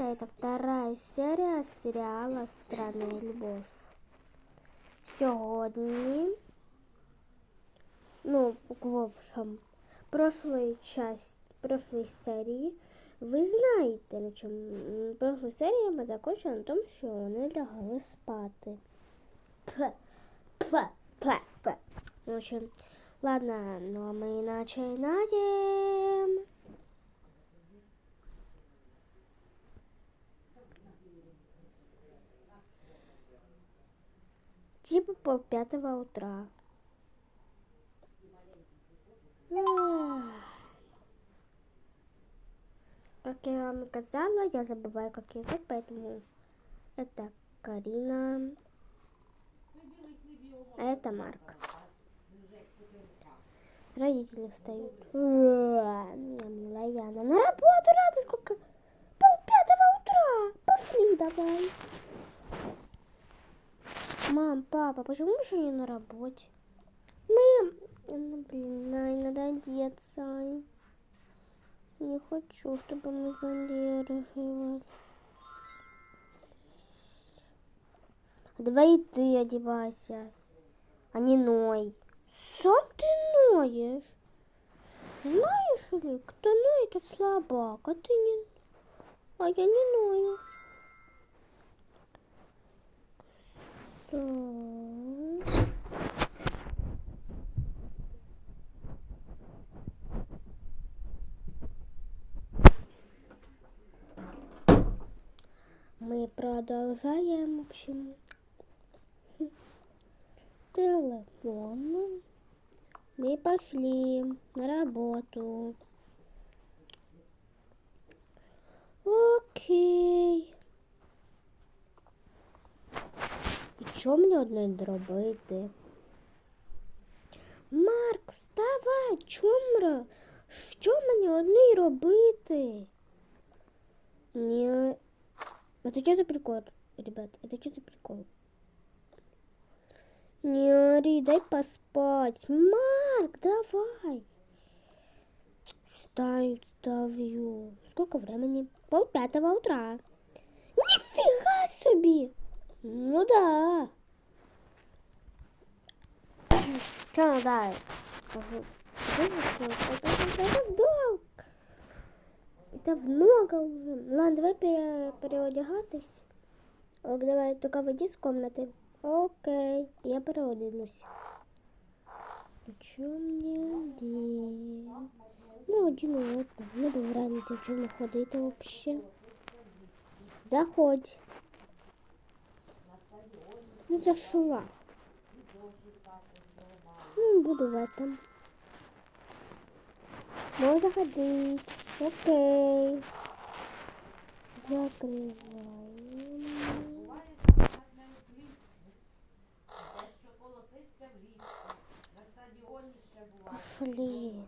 ребята, это вторая серия сериала Странная любовь. Сьогодні, ну, в общем, прошлой часть, прошлой серии, ви знаєте, на чому. М, Прошлу серію ми закончили на тому, що вони лягали спати. П, п, п, п. В общем, ладно, ну а ми починаємо. Типа полпятого утра. Ах. Как я вам и сказала, я забываю, как зовут, поэтому это Карина, а это Марк. Родители встают. Милая Яна. На работу рада сколько? Полпятого утра. Пошли давай. Мам, папа, почему еще не на работе? Мы... Ну, блин, Ай, надо одеться. Не хочу, чтобы мы залеживали. Давай и ты одевайся, а не ной. Сам ты ноешь. Знаешь ли, кто ноет, тот слабак, а ты не... А я не ною. Так. Мы продолжаем, в общем, телефон. Мы пошли на работу. Окей. І що мені одне робити? Марк, вставай, чомра. Що мені одне робити? Ні. Это что за прикол, ребят? Это что за прикол? Не ори, дай поспать. Марк, давай. Встаю, встаю. Сколько времени? Пол пятого утра. Нифига себе! Ну да. Что ну да? Скажу. Это долг. Это много уже. Ладно, давай пере- переодягатись. Ок, давай, только выйди из комнаты. Окей, я переоденусь. И что мне делать? Ну, один ладно. Не буду разницы, в чому ходити вообще. Заходь. Ну, зашла. Ну, буду в этом. Можно заходить. Окей. Закрываем. Пошли.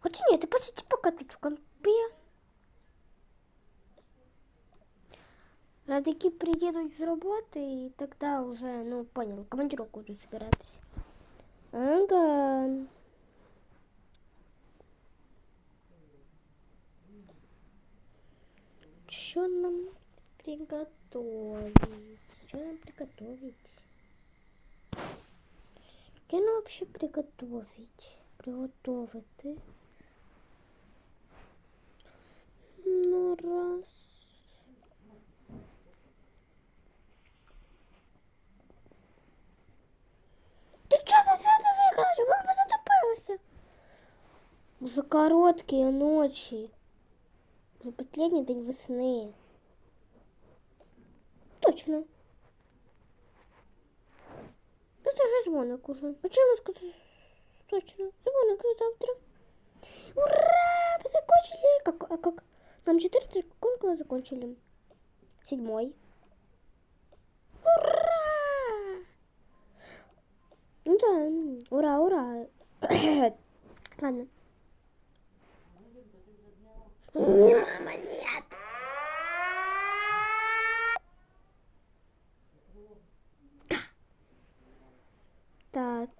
Хотя нет, ты посиди пока тут в компе. Радики приедут с работы, и тогда уже, ну, понял, командировку буду собираться. Ага. Что нам приготовить? Что нам приготовить? Что нам вообще приготовить? Приготовить? Ну, раз. Ти чого за завикаєш? Ви затопилися. Уже короткие ночи. Уже последний день весны. Точно. Это же звонок уже. А чому сказати? Точно. Звонок и завтра. Ура! Мы закончили. Как, а как? Нам 14 какой закончили? Седьмой. Ура! Ну да, ура, ура. Ладно. Мама, нет. Так,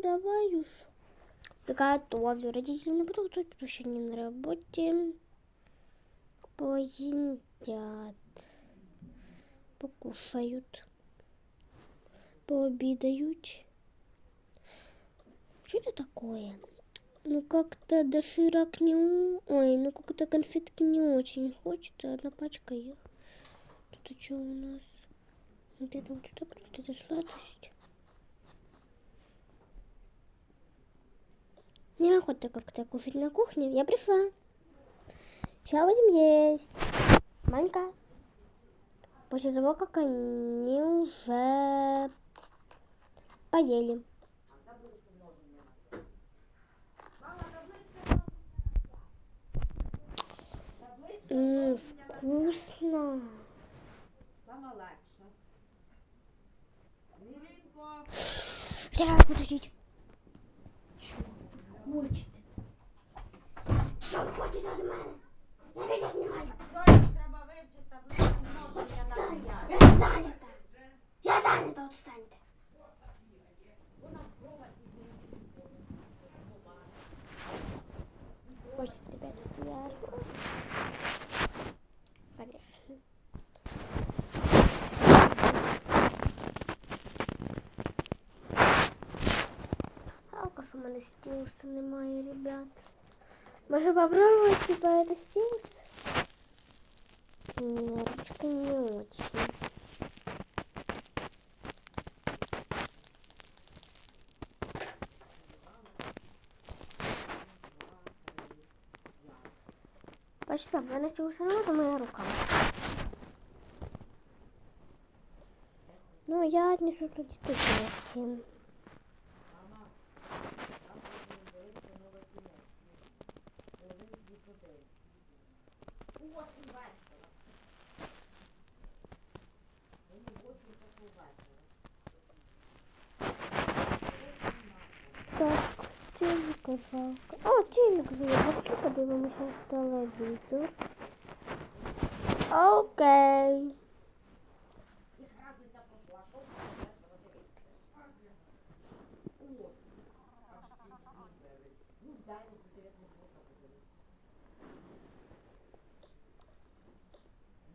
давай уж. Готовлю. Родители будут, тут еще не на работе. поедят, покушают, пообедают. Что это такое? Ну, как-то доширак не... Ой, ну, как-то конфетки не очень хочется. Одна пачка их. Тут что у нас? Вот это вот так, вот это сладость. Неохота как-то кушать на кухне. Я пришла. Сейчас будем есть. Манька. После того, как они уже поели. М, вкусно. Сама легша. Мілінко, Зараз подождіть. Що ви хочете? Що ви мене стілса немає, ребят. Може попробовать, типа, это стилс? Нет, ручка не очень. Почти, в мене стілса немає, то моя рука. Ну, я отнесу тут стекляшки.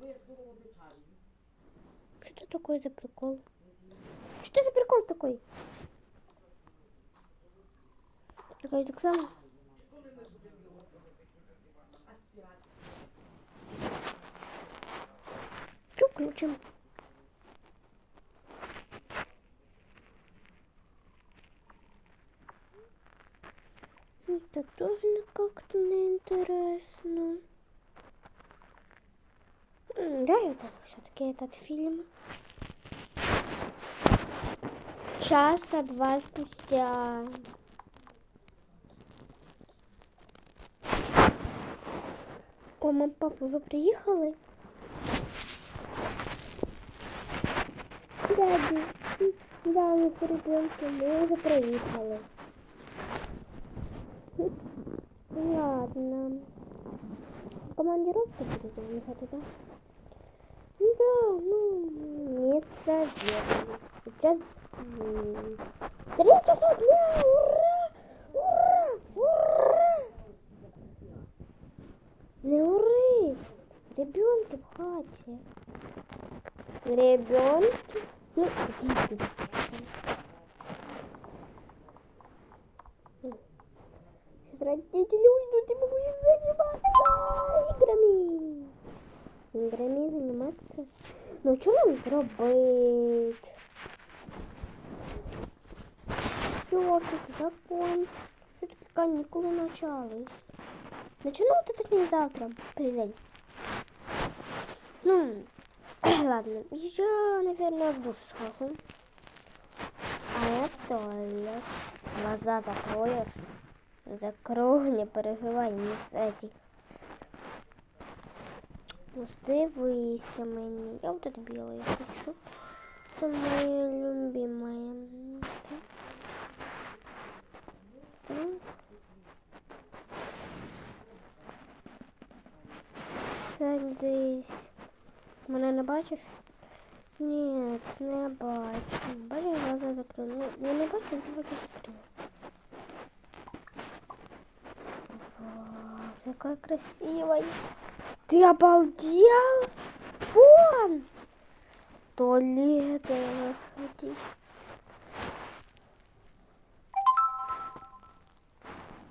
Без голови чаю. Что это такое за прикол? Что за прикол такой? Такой так само. А стирати? Что включим? Это тоже как-то неинтересно. Это все-таки этот фильм. Часа два спустя. О, мам, папа, вы приехали? Дяді, да, ми по ребенку, ми вже приїхали. Хм, Ладно. Командировку будете ехать, да? Да, ну, не советую. Сейчас м, три часа дня, ура! Ура! Ура! Не ури! Ребенки в хаті. Ребенки? ну. Сейчас родители уйдут, и мы будем заниматься играми. Играми заниматься. Ну, что нам робить? Все, все, закон. Все-таки каникулы начались. Начнутся, точнее, завтра. Придень. Ну, ладно. Я, наверное, в душ схожу. А я в туалет. Глаза закроешь. Закрой, не переживай, не з этих. Ну, дивися мені. Я вот это белое хочу. Это моя любимая. Так. Мене не бачиш? Ні, не бачу. Бачиш, глаза закрив. Ну, я не бачу, давай закрив. Вау, яка красива. Ты обалдел? Вон! Туалет надо сходить.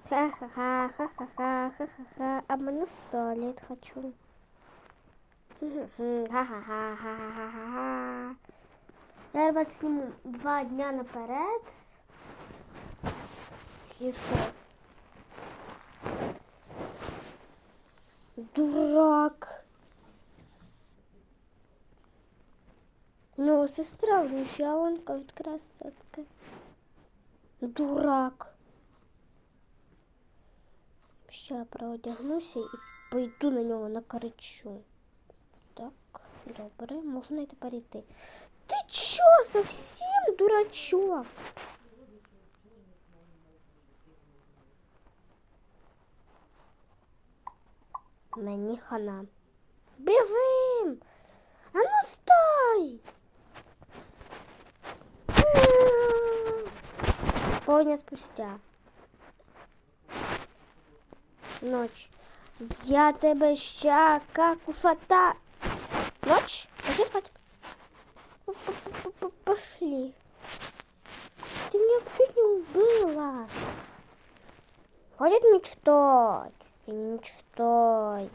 Ха-ха-ха, ха-ха-ха, ха-ха-ха. А мы в туалет хочу. Мгм, Ха-ха-ха, ха-ха-ха. Я, ребят, сниму два дня наперед. Если что. Дурак. Ну, сестра внушалонка, вот красотка. Дурак. Ще я проодягнуся і пойду на нього накричу. Так, добре, можна і тепер йти. Ти чо, совсем дурачок? Мені хана. Бігим! А ну стой! Полдня спустя. Ночь. Я тебе ща как уфата. Ночь? Пошли спать. Пошли. Ты меня чуть не убила. Хватит мечтать. Мечтай.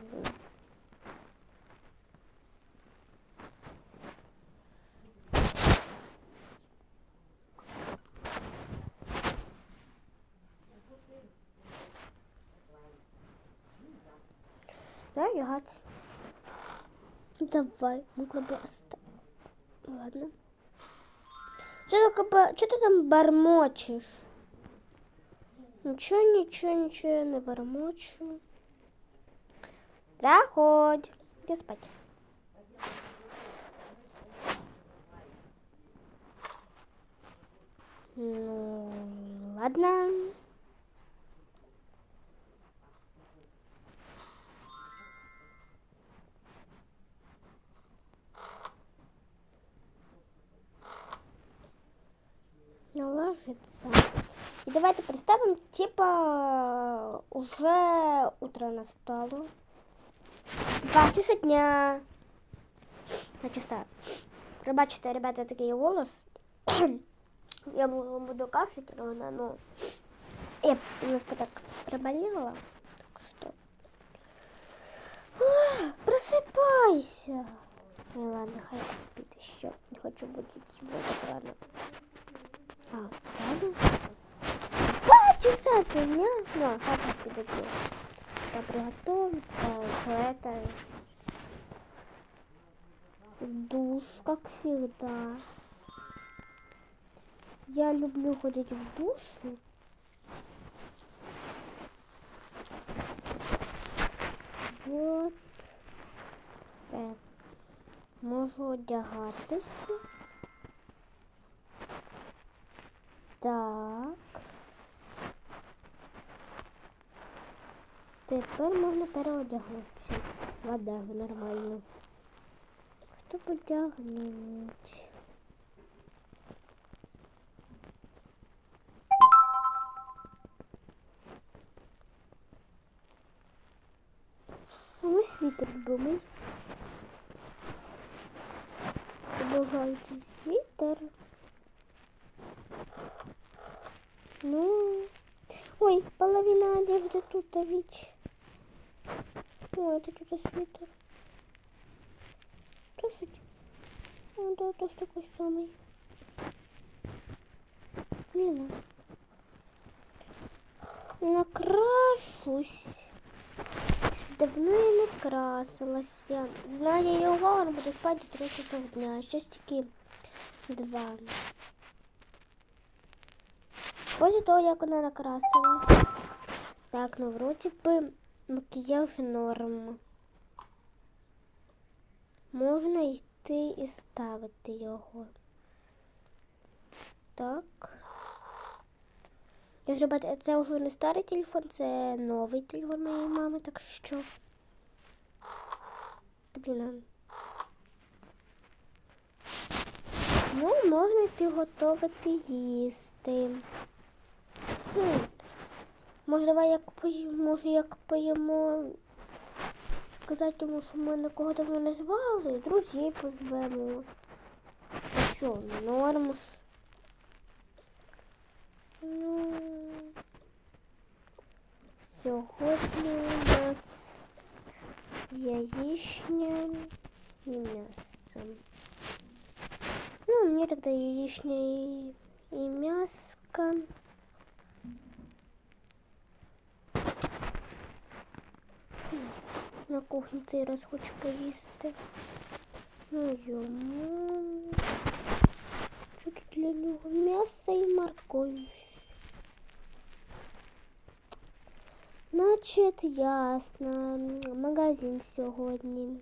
Давай лягать. Давай, могла бы оставить. Ладно. Что ты, там бормочешь? Ничего, ничего, ничего я не бормочу. Заходь. Иди спать. Ну, ладно. Типа, уже утро настало. Два часа дня. Два часа. Пробачте, ребята, за такий голос. Я буду кашлять ровно, но я немножко так приболела. Так что... Просыпайся! Ну ладно, хай спит еще. Не хочу будить его так рано. А, ладно. Часа дня. Хай поспит один. Я приготовлю, то это... В душ, как всегда. Я люблю ходить в душу. Вот. Все. Можу одягатися. Так. Тепер можна переодягнутися. Одягу нормально. Щоб одягнути. Ось вітер любимий. Облагаючий світер. Ну. Ой, половина одежды тут, а ведь. Ой, это что-то свитер. Тоже. Ну да, тоже такой самый. Не надо. Накрашусь. Що Давно я не красилася. Знаю, я увагу буду спати до 3 часов дня. Щас тільки два. Після того, як вона накрасилась. Так, ну вроді би Макіяж норм. Можна йти і ставити його. Так. Якщо бачите, це вже не старий телефон, це новий телефон моєї мами, так що. Блін. Ну, можна йти готувати їсти. Хм. Може, давай як поїмо, може як поїмо сказати йому, що ми нікого давно не звали, друзей позвемо. А що, норм ж. Ну, сьогодні у нас яєчня і м'ясо. Ну, мне тогда яичня и, и мяско. На кухні цей раз хочу поїсти. Ну, йому. Що тут для нього? М'ясо і морковь. Значить, ясно. Магазин сьогодні.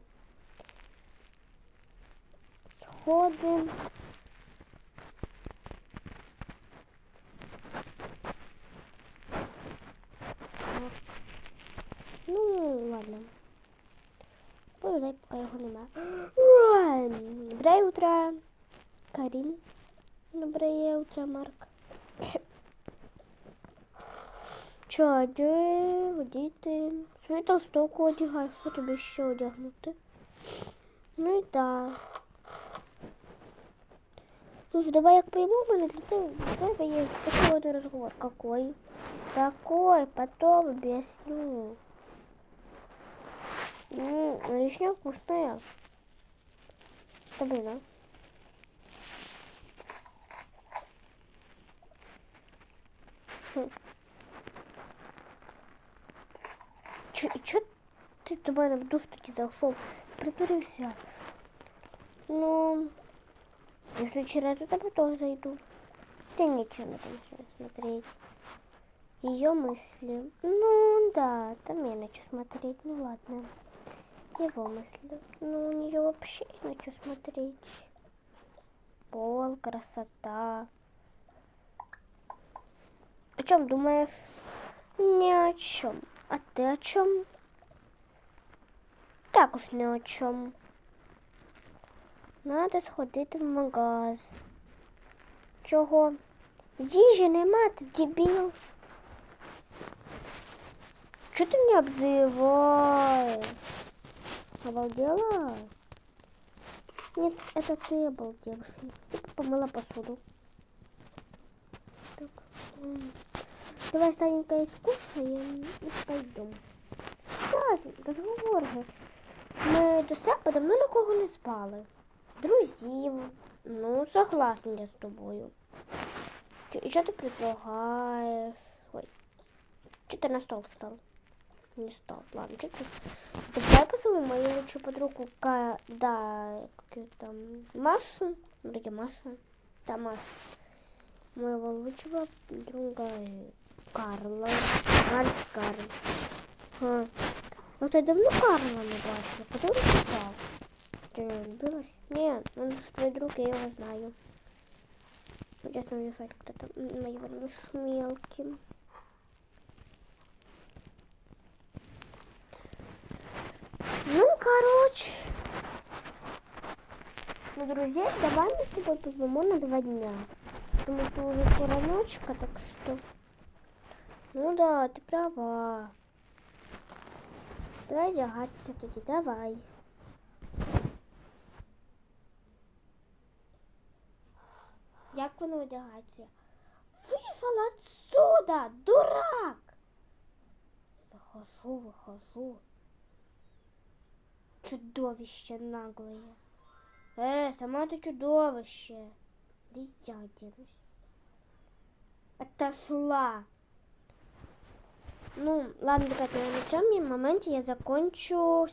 Сходимо. Пожалуй, пока його нема. Ура! Доброе утро, Карин. Доброе утро, Марк. Чо, де водіти? Свою толстовку одягай, що тобі ще одягнути? Ну і так. Слушай, давай як пойму, у мене для тебе, для тебе є такой один розговор. Какой? Такой, потом объясню. М, Вишня вкусная. Да блин, а? Хм. Чё, ты до мене в таки зашел? Притворился. Ну, если это я тоже зайду. Да ничего на там сейчас смотреть. Ее мысли. Ну да, там я на что смотреть. Ну ладно. Его мысли. Ну, у нее вообще есть на что смотреть. Пол, красота. О чем думаешь? Ни о чем. А ты о чем? Так уж ни о чем. Надо сходити в магаз. Чого? Їжі нема, ти дебіл. Чого ти мене обзываешь? Обалдела? Нет, это ты обалдевший. Ты помыла посуду. Так. м. Давай, Саненька, искушаем и пойдем. Так, розговор. же. Ми до себе давно нікого не спали. Друзів. Ну, согласна я з тобою. Чо- І що ти предлагаєш? Ой. Чи ти на стол стал? Не стал. Ты? Давай позову мою лучшую подругу. Да, там... Машу. Вроде Маша. Да, Маша. Моего лучшего друга э, Карла. Альф Карл. А. Вот я давно Карла не бачила. Он пропал? Ты не влюбилась? Нет, он же твой друг, я его знаю. Сейчас уезжать кто-то с мелким. Ну, короче. Ну, друзья, давай мы с тобой позвоним на два дня. Потому что уже скоро ночка, так что... Ну да, ты права. Давай одягатися тоді, давай. Як воно одягається? Вийшла отсюда, дурак! Выхожу, выхожу. Чудовище наглое. Э, сама ты чудовище. Да я оденусь. Отошла. Ну, ладно, ребята, на цьому моменте я закончу